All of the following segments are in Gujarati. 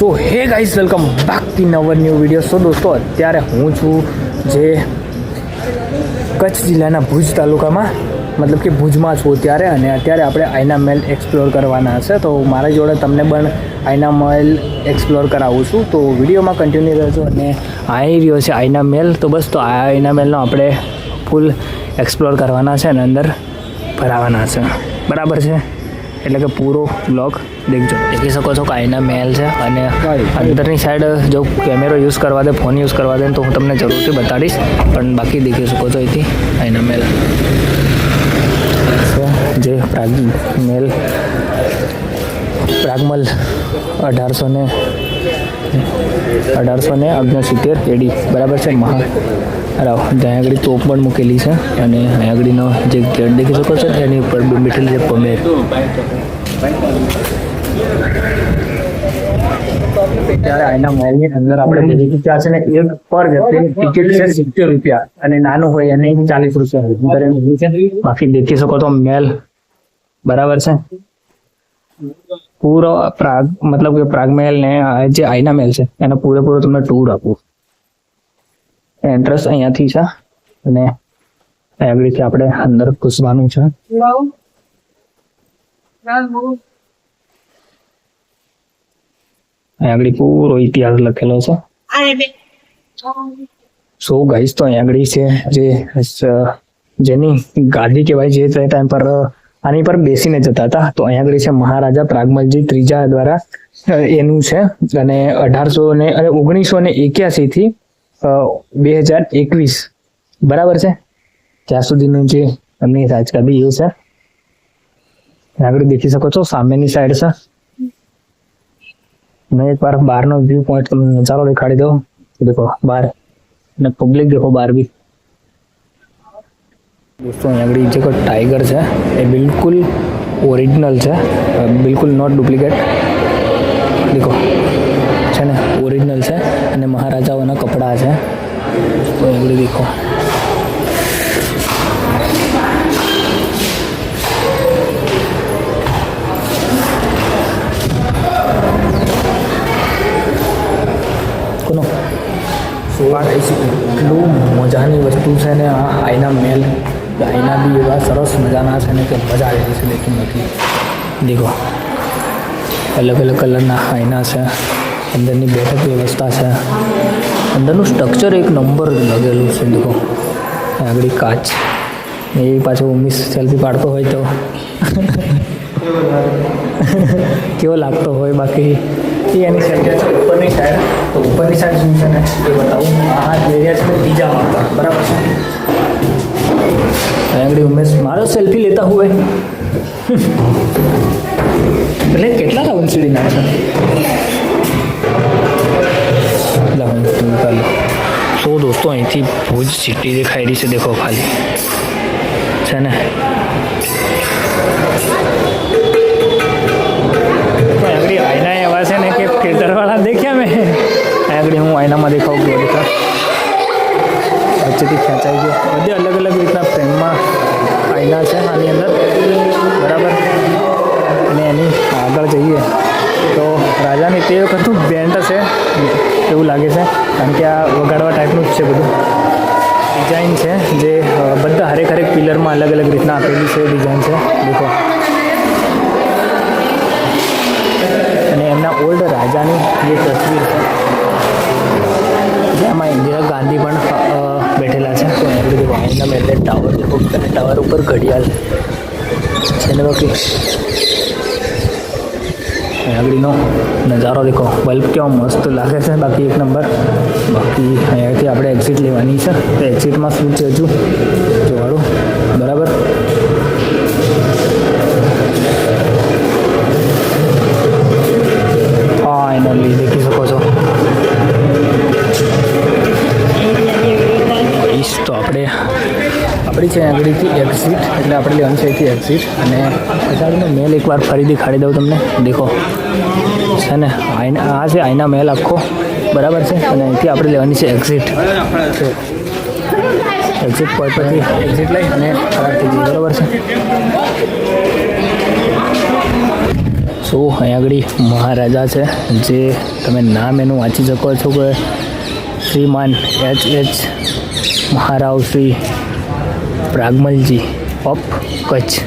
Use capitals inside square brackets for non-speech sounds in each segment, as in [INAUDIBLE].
So hey guys welcome back to નવર new video so દોસ્તો, અત્યારે હું છું જે કચ્છ જિલ્લાના ભુજ તાલુકામાં, મતલબ કે ભુજમાં છું અત્યારે, અને અત્યારે આપણે આઈના મહેલ એક્સપ્લોર કરવાના છે. તો મારા જોડે તમને પણ આઈના મહેલ એક્સપ્લોર કરાવું છું. તો વિડીયોમાં કન્ટિન્યુ રહેજો અને આવી રહ્યો છે આઈના મહેલ તો બસ, તો આ આઈના મહેલનો આપણે ફૂલ એક્સપ્લોર કરવાના છે અને અંદર ભરાવાના છે. બરાબર છે? એટલે કે પૂરો બ્લોગ દેખજો. દેખી શકો છો કે આઈના મહેલ છે અને અંદરની સાઈડ જો કેમેરો યુઝ કરવા દે ફોન યુઝ કરવા દે તો હું તમને જરૂરથી બતાડીશ. પણ બાકી દેખી શકો છો અહીંથી આઈના મહેલ જે પ્રાગ મહેલ પ્રાગમલ અઢારસો ને અઢારસો ને ઓગણસિત્તેર એડી બરાબર છે? મહા રાવ ત્યાં આગળ તોપ પણ મૂકેલી છે અને અહીંયા આગળનો જે ગેટ દેખી શકો છો તેની ઉપર બેઠેલી છે પમેર. સિત્તેર રૂપિયા અને નાનું હોય એને ચાલીસ રૂપિયા બાકી દેખી શકો તો મહેલ બરાબર છે. પૂરો પ્રાગ, મતલબ કે પ્રાગ મહેલ ને જે આઈના મહેલ છે, એનો પૂરેપૂરો તમને ટૂર આપું. એન્ટ્રન્સ અહીંયાથી છે. અને આગળથી આપણે અંદર ઘૂસવાનું છે. આગળ પૂરો ઇતિહાસ લખેલો છે. સો ગાઈસ તો અહીં આગળ છે જે જેની ગાદી કહેવાય જે તે ટાઈમ પર આની પર બેસીને જતા હતા. તો અહીંયા આગળ છે મહારાજા પ્રાગમલજી ત્રીજા દ્વારા એનું છે. અને અઢારસો ને ઓગણીસો ને એક્યાસી થી બે હજાર એકવીસ. બરાબર છે? ત્યાં સુધીનું જે તમને રાજગાદી એ છે. આગળ દેખી શકો છો, સામેની સાઈડ છે. મેં એક એકવાર બહારનો વ્યૂ પોઈન્ટ તમને ચાલો દેખાડી દો દેખો, બાર. અને પબ્લિક દેખો બાર બી. દોસ્તો, અહીંયા જે ટાઈગર છે, એ બિલકુલ ઓરિજિનલ છે. બિલકુલ નોટ ડુપ્લિકેટ દેખો, છે ને ઓરિજિનલ છે. અને મહારાજાઓના કપડાં છે. આગળ દેખો. કોનો? એટલું મજાની વસ્તુ છે ને આ આઈના મેલ. આઈના બી એવા સરસ મજાના છે ને કે મજા આવી જશે દેખી નથી દેખો. અલગ અલગ કલરના આઈના છે. અંદરની બેઠક વ્યવસ્થા છે. અંદરનું સ્ટ્રક્ચર એક નંબર લગેલું છે દેખો. આગળ કાચ. એ પાછો મિસ સેલ્ફી પાડતો હોય તો. કેવો લાગતો હોય બાકી? એ એની સંખ્યા છે ઉપરની સાઈડ તો ઉપરની સાઈડ શું છે ને? એ બતાવું. આ એરિયા છે બીજા માળા બરાબર આગળ ઉમેશ મારો સેલ્ફી લેતા હોય [LAUGHS] એટલે કેટલા રાઉન્ડ સીડી નાખશે દોસ્તો અહીંથી ભુજ સિટી દેખાઈ રહી છે, દેખો ખાલી. છે ને? આયના એવા છે ને કે ફિલ્ટરવાળા દેખ્યા મેં? આગળ હું આયનામાં દેખાવું ગયો દેખા વચ્ચેથી ખેંચાઈ ગયો. બધે અલગ અલગ રીતના ફ્રેમમાં આયના છે આની અંદર. બરાબર? અને એની આગળ જઈએ તો રાજાની તે વખત બેન્ટ છે એવું લાગે છે. કારણ કે આ વગાડવા ટાઈપનું જ છે બધું. ડિઝાઇન છે જે બધા હરેક હરેક પિલરમાં અલગ અલગ રીતના આપેલી છે ડિઝાઇન છે. દેખો. અને એમના ઓલ્ડ રાજાની જે તસવીર છે, જેમાં ઇન્દિરા ગાંધી પણ બેઠેલા છે. તો એમની બધું વાઇનના મેલે ટાવર ટાવર ઉપર ઘડિયાળ છે. ને બાકી આગળનો નજારો દેખો. બલ્બ કેવો મસ્ત લાગે છે. બાકી એક નંબર બાકી અહીંયાથી આપણે એક્ઝિટ લેવાની છે. તો એક્ઝિટમાં શું છે હજુ? આપણી છે આગળથી એક્ઝિટ એટલે આપણે લેવાનું છે અહીંથી એક્ઝિટ અને પછાડીનો મેલ એકવાર ફરીથી ખાડી દઉં તમને. દેખો. છે ને, આઈના, આ છે આઈના મેલ આખો. બરાબર છે? અને અહીંથી આપણે લેવાની છે એક્ઝિટ એક્ઝિટ પોઈન્ટ પરથી એક્ઝિટ લઈ અને ખરાબ થઈ જઈએ. બરાબર છે? સો અહીંયા આગળ મહારાજા છે, જે તમે નામ એનું વાંચી શકો છો કે શ્રીમાન H H Maharao Shri Pragmalji of Kutch.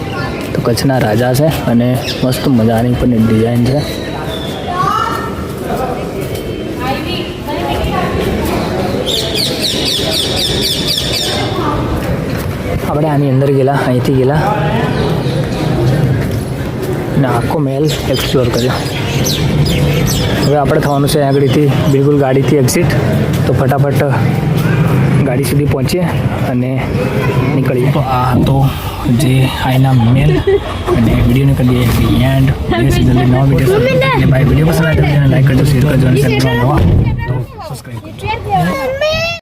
તો કચ્છના રાજા છે અને મસ્ત મજાની પણ ડિઝાઇન છે. આપણે આની અંદર ગયેલા, અહીંથી ગયેલા. અને આખો મહેલ એક્સપ્લોર કર્યો. હવે આપણે થવાનું છે આગળથી બિલકુલ ગાડીથી એક્ઝિટ તો ફટાફટ ગાડી સુધી પહોંચીએ અને નીકળીએ. તો આ હતો જે આઈના મેલ અને વિડીયોને કરી દઈએ એન્ડ વીડિયો જલ્દી નવા વીડિયો એટલે ભાઈ વીડિયો પસંદ આવે તો લાઈક કરજો શેર કરજો અને ચેનલમાં નવા તો સબસ્ક્રાઈબ કરજો.